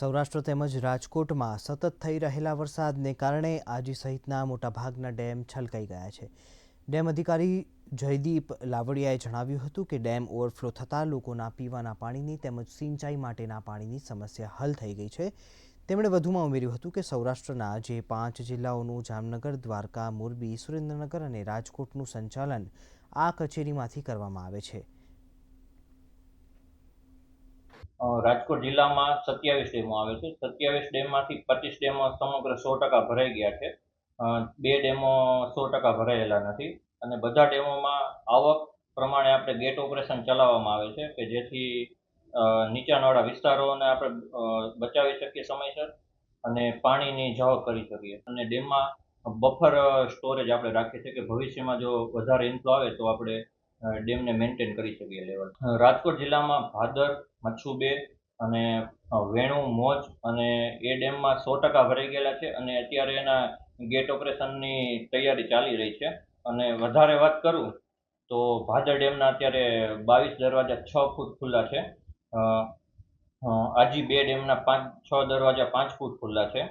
સૌરાષ્ટ્ર તેમજ રાજકોટમાં સતત થઈ રહેલા વરસાદને કારણે આજી સહિતના મોટાભાગના ડેમ છલકાઈ ગયા છે. ડેમ અધિકારી જયદીપ લાવડિયાએ જણાવ્યું હતું કે ડેમ ઓવરફ્લો થતાં લોકોના પીવાના પાણીની તેમજ સિંચાઈ માટેના પાણીની સમસ્યા હલ થઈ ગઈ છે. તેમણે વધુમાં ઉમેર્યું હતું કે સૌરાષ્ટ્રના જે પાંચ જિલ્લાઓનું જામનગર, દ્વારકા, મોરબી, સુરેન્દ્રનગર અને રાજકોટનું સંચાલન આ કચેરીમાંથી કરવામાં આવે છે. રાજકોટ જિલ્લામાં સત્યાવીસ ડેમો આવે છે. સત્યાવીસ ડેમમાંથી પચીસ ડેમો સમગ્ર સો ટકા ભરાઈ ગયા છે. બે ડેમો સો ટકા ભરાયેલા નથી. અને બધા ડેમોમાં આવક પ્રમાણે આપણે ગેટ ઓપરેશન ચલાવવામાં આવે છે કે જેથી નીચાણવાળા વિસ્તારોને આપણે બચાવી શકીએ સમયસર અને પાણીની જવક કરી શકીએ. અને ડેમમાં બફર સ્ટોરેજ આપણે રાખીએ છીએ કે ભવિષ્યમાં જો વધારે ઇન્ફ્લો આવે તો આપણે ડેમને મેન્ટેન કરી શકીએ લેવલ રાજકોટ જિલ્લામાં ભાદર મચ્છુબે અને અ, વેણુ મોજ અને એ ડેમમાં સો ટકા ભરાઈ ગયેલા છે અને અત્યારે એના ગેટ ઓપરેશનની તૈયારી ચાલી રહી છે. અને વધારે વાત કરું તો ભાદર ડેમના અત્યારે બાવીસ દરવાજા છ ફૂટ ખુલ્લા છે. આજી બે ડેમના પાંચ છ દરવાજા પાંચ ફૂટ ખુલ્લા છે.